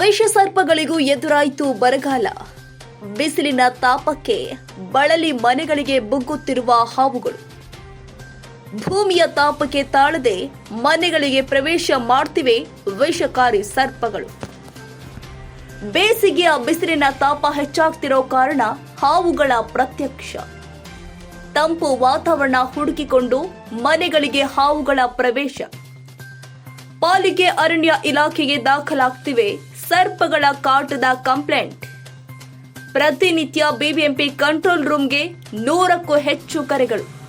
ವಿಷ ಸರ್ಪಗಳಿಗೂ ಎದುರಾಯಿತು ಬರಗಾಲ. ಬಿಸಿಲಿನ ತಾಪಕ್ಕೆ ಬಳಲಿ ಮನೆಗಳಿಗೆ ಬುಗ್ಗುತ್ತಿರುವ ಹಾವುಗಳು. ಭೂಮಿಯ ತಾಪಕ್ಕೆ ತಾಳದೆ ಮನೆಗಳಿಗೆ ಪ್ರವೇಶ ಮಾಡ್ತಿವೆ ವಿಷಕಾರಿ ಸರ್ಪಗಳು. ಬೇಸಿಗೆಯ ಬಿಸಿಲಿನ ತಾಪ ಹೆಚ್ಚಾಗ್ತಿರೋ ಕಾರಣ ಹಾವುಗಳ ಪ್ರತ್ಯಕ್ಷ. ತಂಪು ವಾತಾವರಣ ಹುಡುಕಿಕೊಂಡು ಮನೆಗಳಿಗೆ ಹಾವುಗಳ ಪ್ರವೇಶ. ಪಾಲಿಕೆ ಅರಣ್ಯ ಇಲಾಖೆಗೆ ದಾಖಲಾಗ್ತಿವೆ ಸರ್ಪಗಳ ಕಾಟದ ಕಂಪ್ಲೇಂಟ್. ಪ್ರತಿನಿತ್ಯ ಬಿಬಿಎಂಪಿ ಕಂಟ್ರೋಲ್ ರೂಮ್ಗೆ ನೂರಕ್ಕೂ ಹೆಚ್ಚು ಕರೆಗಳು.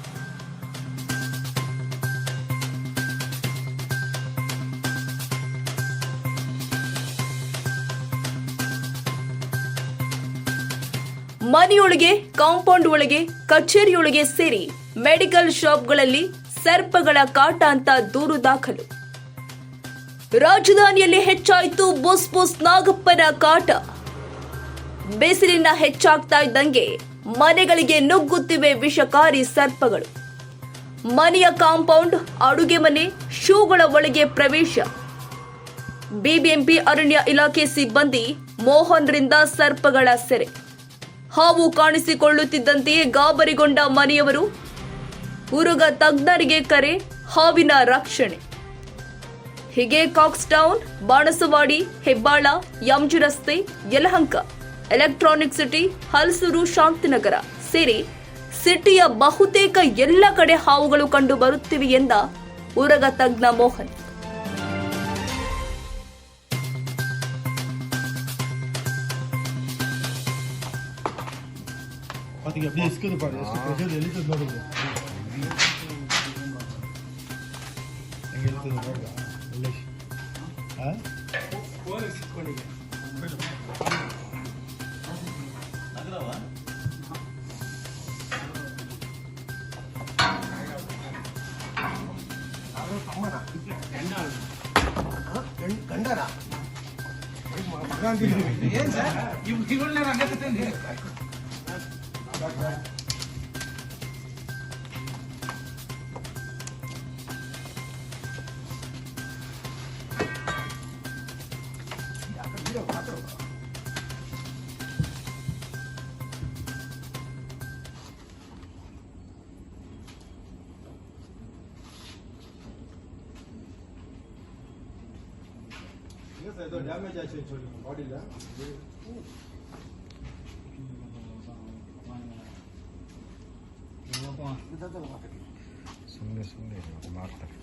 ಮನೆಯೊಳಗೆ, ಕಾಂಪೌಂಡ್ ಒಳಗೆ, ಕಚೇರಿಯೊಳಗೆ ಸೇರಿ ಮೆಡಿಕಲ್ ಶಾಪ್ಗಳಲ್ಲಿ ಸರ್ಪಗಳ ಕಾಟ ಅಂತ ದೂರು ದಾಖಲು. ರಾಜಧಾನಿಯಲ್ಲಿ ಹೆಚ್ಚಾಯಿತು ಬುಸ್ ಬುಸ್ ನಾಗಪ್ಪನ ಕಾಟ. ಬಿಸಿಲಿನ ಹೆಚ್ಚಾಗ್ತಾ ಇದ್ದಂಗೆ ಮನೆಗಳಿಗೆ ನುಗ್ಗುತ್ತಿವೆ ವಿಷಕಾರಿ ಸರ್ಪಗಳು. ಮನೆಯ ಕಾಂಪೌಂಡ್, ಅಡುಗೆ ಮನೆ, ಶೂಗಳ ಒಳಗೆ ಪ್ರವೇಶ. ಬಿಬಿಎಂಪಿ ಅರಣ್ಯ ಇಲಾಖೆ ಸಿಬ್ಬಂದಿ ಮೋಹನ್ರಿಂದ ಸರ್ಪಗಳ ಸೆರೆ. ಹಾವು ಕಾಣಿಸಿಕೊಳ್ಳುತ್ತಿದ್ದಂತೆಯೇ ಗಾಬರಿಗೊಂಡ ಮನೆಯವರು ಉರುಗ ತಜ್ಞರಿಗೆ ಕರೆ, ಹಾವಿನ ರಕ್ಷಣೆ. ಹೀಗೆ ಕಾಕ್ಸ್ ಟೌನ್ ಬಾಣಸವಾಡಿ ಹೆಬ್ಬಾಳ ಎಂಜಿ ರಸ್ತೆ ಯಲಹಂಕ ಎಲೆಕ್ಟ್ರಾನಿಕ್ ಸಿಟಿ ಹಲಸೂರು ಶಾಂತಿನಗರ ಸೇರಿ ಸಿಟಿಯ ಬಹುತೇಕ ಎಲ್ಲ ಕಡೆ ಹಾವುಗಳು ಕಂಡು ಬರುತ್ತಿವೆ ಎಂದ ಉರಗ ತಜ್ಞ ಮೋಹನ್ அதுக்கு அப்படியே இருக்குது பாரு ஸ்பெஷல் எழுத்து பாருங்க எங்க எழுத்து பாருங்க 어? 그거는 스콜이게. 그죠. 나 그다와. ಗಂಡನ ಮಗ ಅಂತೀನಿ ಏನು ಸರ್ ಇವ್ ತಿರುಳ್ಳ ಹಂಗತ್ತೆ ಸರ್ ಇದು ಡ್ಯಾಮೇಜ್ ಆಯ್ತು ಚೂರು ಬಾಡಿಲ್ಲ ಸುಮ್ಮನೆ ಸುಮ್ಮನೆ ಮಾಡ್ತಾರೆ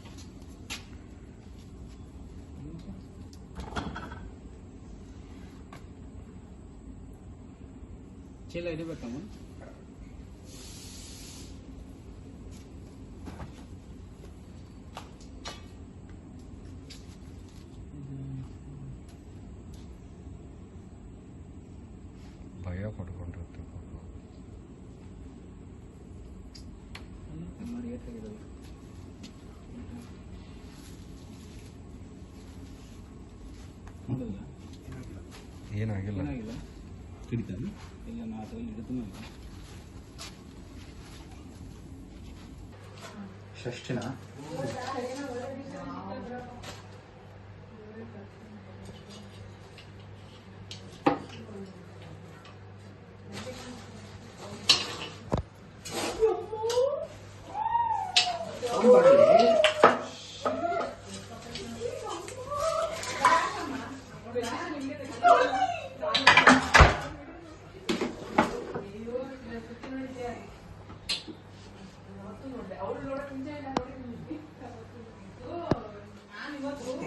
ಚೀಲ ಇದೆ ಬೇಕಾ ಭಯ ಪಡ್ಕೊಂಡಿರ್ತೀವಿ ಪಾಪ. ಏಟಾಗಿದಲ್ಲ ಹೌದಲ್ಲ ಏನಾಗಿಲ್ಲ. ಏನಾಗಿಲ್ಲ. ಕಡಿತಾನೆ? ಇಲ್ಲ ನಾ ಅದರಲ್ಲಿ ಹಿಡಿದು ಷಷ್ಠಿನ? вопрос.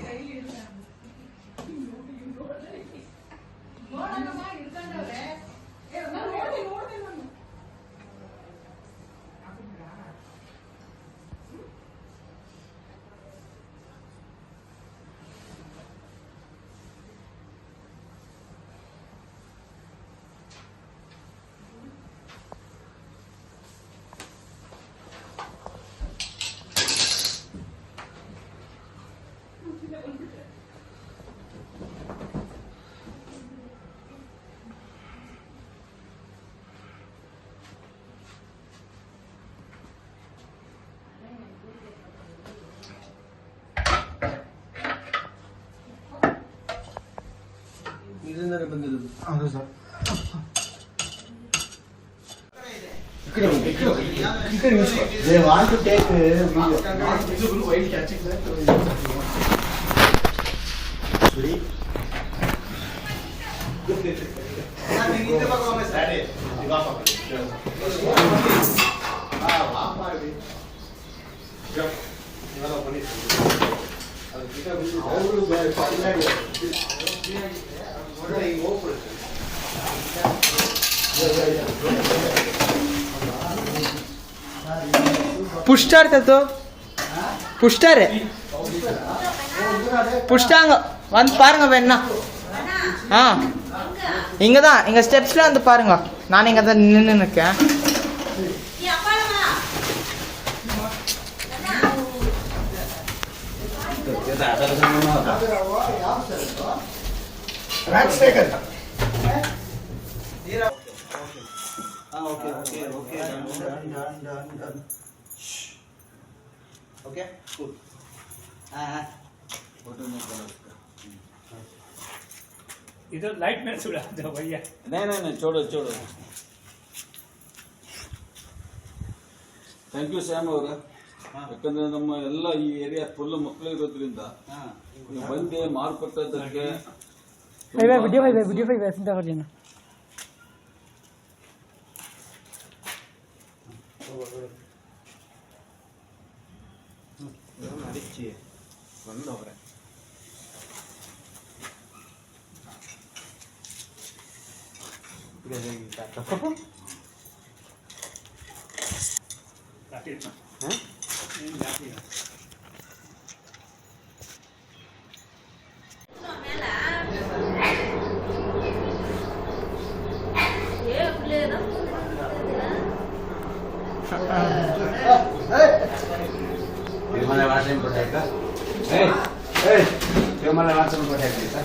아, 그래서. 그래, 그래, 그래, 그래. 내 와이프 때그 우리. அவரு புஷ்டா இருக்கோ புஷ்டாரு புஷ்டாங்க வந்து பாருங்க வேணா ஆ இங்கே தான் இங்கே ஸ்டெப்ஸில் வந்து பாருங்க நான் இங்கே தான் நின்று இருக்கேன் Ah, okay, okay, okay. Done, done, done, done, done. Shh. Okay, cool. Ah, इधर लाइट में सुड़ा दो भैया नहीं नहीं नहीं छोड़ो छोड़ो ಥ್ಯಾಂಕ್ ಯು ಶ್ಯಾಮ್ ಅವರ ಯಾಕಂದ್ರೆ ನಮ್ಮ ಎಲ್ಲ ಈ ಏರಿಯಾ ಫುಲ್ ಮಕ್ಕಳು ಇರೋದ್ರಿಂದ ನೀವು ಬಂದೆ ಮಾರುಕಟ್ಟೆದಕ್ಕೆ Vai, vai, budi, vai, vai, budi, vai, vai, sinta kerjina. Thank you. मला वाचन पटायचा मला वाचन पटायचं